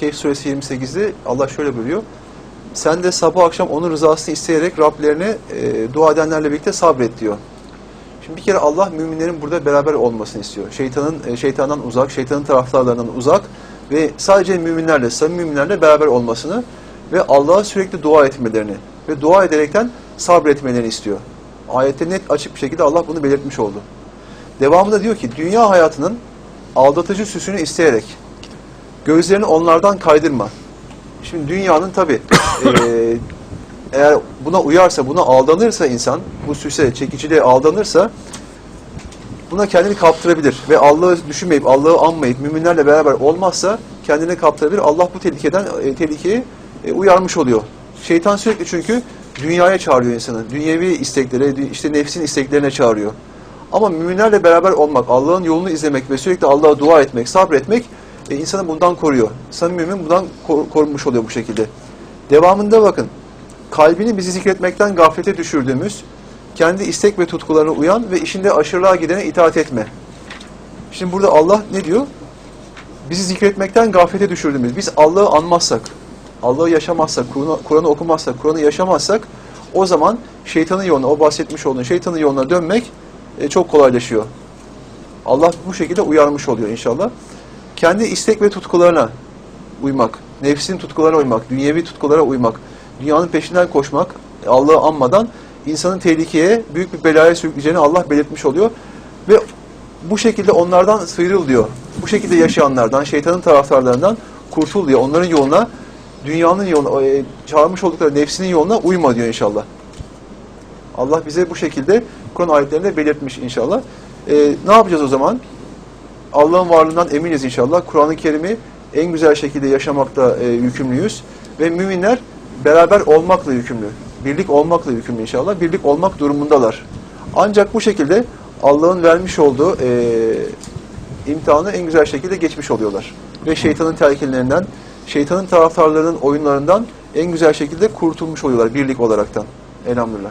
Kehf suresi 28'de Allah şöyle buyuruyor. Sen de sabah akşam onun rızasını isteyerek Rablerine e, dua edenlerle birlikte sabret diyor. Şimdi bir kere Allah müminlerin burada beraber olmasını istiyor. Şeytanın e, şeytandan uzak, şeytanın taraftarlarından uzak ve sadece müminlerle, samimi müminlerle beraber olmasını ve Allah'a sürekli dua etmelerini ve dua ederekten sabretmelerini istiyor. Ayette net açık bir şekilde Allah bunu belirtmiş oldu. Devamında diyor ki dünya hayatının aldatıcı süsünü isteyerek gözlerini onlardan kaydırma. Şimdi dünyanın tabi eğer buna uyarsa, buna aldanırsa insan, bu süse, çekiciliğe aldanırsa buna kendini kaptırabilir. Ve Allah'ı düşünmeyip, Allah'ı anmayıp, müminlerle beraber olmazsa kendini kaptırabilir. Allah bu tehlikeden, e, tehlikeyi e, uyarmış oluyor. Şeytan sürekli çünkü dünyaya çağırıyor insanı. Dünyevi isteklere, işte nefsin isteklerine çağırıyor. Ama müminlerle beraber olmak, Allah'ın yolunu izlemek ve sürekli Allah'a dua etmek, sabretmek e, insanı bundan koruyor. Samimi mümin bundan kor- korunmuş oluyor bu şekilde. Devamında bakın, kalbini bizi zikretmekten gaflete düşürdüğümüz, kendi istek ve tutkularına uyan ve işinde aşırılığa gidene itaat etme. Şimdi burada Allah ne diyor? Bizi zikretmekten gaflete düşürdüğümüz, biz Allah'ı anmazsak, Allah'ı yaşamazsak, Kur'an'ı okumazsak, Kur'an'ı yaşamazsak o zaman şeytanın yoluna, o bahsetmiş olduğun şeytanın yoluna dönmek e, çok kolaylaşıyor. Allah bu şekilde uyarmış oluyor inşallah. Kendi istek ve tutkularına uymak, nefsin tutkularına uymak, dünyevi tutkulara uymak, dünyanın peşinden koşmak, Allah'ı anmadan insanın tehlikeye, büyük bir belaya sürükleyeceğini Allah belirtmiş oluyor. Ve bu şekilde onlardan sıyrıl diyor. Bu şekilde yaşayanlardan, şeytanın taraftarlarından kurtul diyor. Onların yoluna, dünyanın yoluna, e, çağırmış oldukları nefsinin yoluna uyma diyor inşallah. Allah bize bu şekilde Kur'an ayetlerinde belirtmiş inşallah. E, ne yapacağız o zaman? Allah'ın varlığından eminiz inşallah. Kur'an-ı Kerim'i en güzel şekilde yaşamakta e, yükümlüyüz. Ve müminler beraber olmakla yükümlü. Birlik olmakla yükümlü inşallah. Birlik olmak durumundalar. Ancak bu şekilde Allah'ın vermiş olduğu e, imtihanı en güzel şekilde geçmiş oluyorlar. Ve şeytanın telkinlerinden, şeytanın taraftarlarının oyunlarından en güzel şekilde kurtulmuş oluyorlar birlik olaraktan. Elhamdülillah.